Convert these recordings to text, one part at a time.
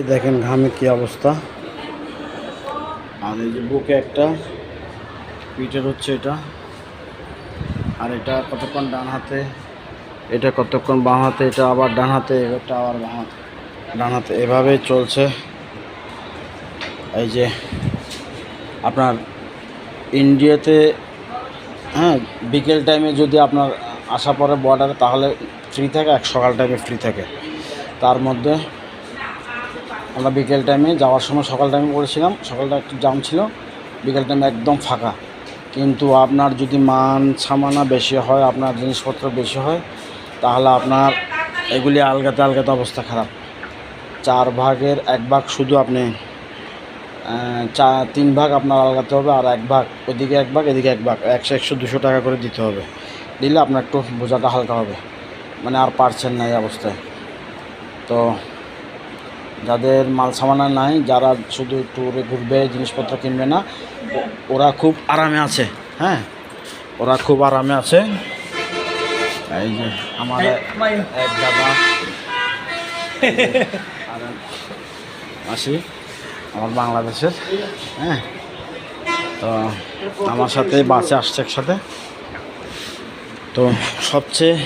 এই দেখেন ঘামে কি অবস্থা। আর এই যে বুকে একটা, পিঠের হচ্ছে এটা। আর এটা কতক্ষণ ডান হাতে, এটা কতক্ষণ বাঁ হাতে, এটা আবার ডান হাতে, এটা আবার বাঁ হাতে। ডান হাতে এভাবে চলছে। এই যে আপনার ইন্ডিয়াতে হ্যাঁ বিকেল টাইমে যদি আপনার আসা পরে বর্ডারে তাহলে ফ্রি থাকে, এক সকাল টাইমে ফ্রি থাকে। তার মধ্যে আমরা বিকেল টাইমে যাওয়ার সময় সকাল টাইমে করেছিলাম সকালটা একটু জাম ছিল, বিকেল টাইমে একদম ফাঁকা। কিন্তু আপনার যদি মান সামানা বেশি হয়, আপনার জিনিসপত্র বেশি হয়, তাহলে আপনার এগুলি আলগাতে আলগাতে অবস্থা খারাপ। চার ভাগের এক ভাগ শুধু আপনি চা তিন ভাগ আপনার আলগাতে হবে আর এক ভাগ, ওদিকে এক ভাগ, এদিকে এক ভাগ, একশো একশো, দুশো টাকা করে দিতে হবে। দিলে আপনার একটু বোঝাটা হালকা হবে। মানে আর পারছেন না এই অবস্থায়। তো যাদের মাল সামানা নাই, যারা শুধু ট্যুরে ঘুরবে, জিনিসপত্র কিনবে না, ওরা খুব আরামে আছে হ্যাঁ? ওরা খুব আরামে আছে। এই যে আমার এক দাদা। মাসি আমার বাংলাদেশের হ্যাঁ? তো আমার সাথে বাসে আসছে একসাথে। তো সবচেয়ে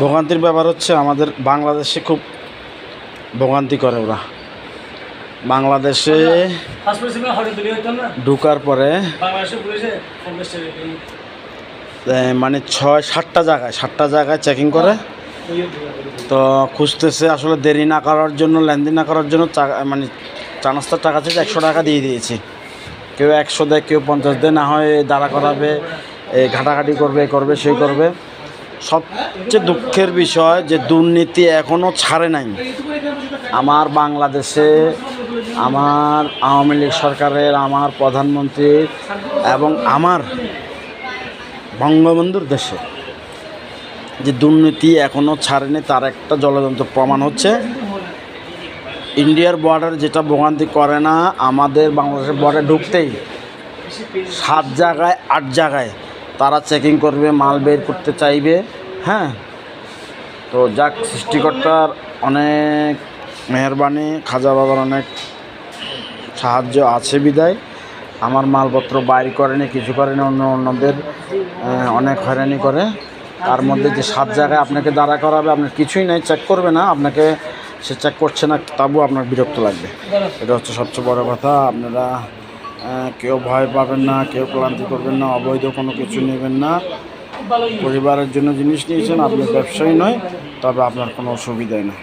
ভোগান্তির ব্যাপার হচ্ছে আমাদের বাংলাদেশে খুব ভোগান্তি করে ওরা। বাংলাদেশে ঢুকার পরে মানে ছয় সাতটা জায়গায় সাতটা জায়গায় চেকিং করে। তো খুঁজতেছে আসলে দেরি না করার জন্য লেনদেন না করার জন্য চা- মানে চা নাস্তার টাকা থেকে একশো টাকা দিয়ে দিয়েছি। কেউ একশো দেয় কেউ পঞ্চাশ দেয় না হয় দাঁড়া করাবে এই ঘাটাঘাটি করবে এ করবে সেই করবে। সবচেয়ে দুঃখের বিষয় যে দুর্নীতি এখনও ছাড়ে নাই। আমার বাংলাদেশে আমার আওয়ামী লীগ সরকারের, আমার প্রধানমন্ত্রীর এবং আমার বঙ্গবন্ধুর দেশে যে দুর্নীতি এখনও ছাড়েনি, তার একটা জলযন্ত্র প্রমাণ হচ্ছে। ইন্ডিয়ার বর্ডার যেটা ভোগান্তি করে না, আমাদের বাংলাদেশের বর্ডারে ঢুকতেই সাত জায়গায়, আট জায়গায় তারা চেকিং করবে, মাল বের করতে চাইবে হ্যাঁ? তো যাক, সৃষ্টিকর্তার অনেক মেহরবানি, খাজা বাবার অনেক সাহায্য আছে বিদায়। আমার মালপত্র বাইর করেনি, কিছু করেনি, অন্য অন্যদের অনেক হয়রানি করে। তার মধ্যে যে সাত জায়গায় আপনাকে দাঁড়া করাবে আপনার কিছুই নাই চেক করবে না, আপনাকে সে চেক করছে না, তাবু আপনার বিরক্ত লাগবে। এটা হচ্ছে সবচেয়ে বড় কথা, আপনারা কেউ ভয় পাবেন না, কেউ ক্লান্তি করবেন না, অবৈধ কোনো কিছু নেবেন না। পরিবারের জন্য জিনিস নিয়েছেন, আপনি ব্যবসায়ী নয়, তবে আপনার কোনো অসুবিধাই না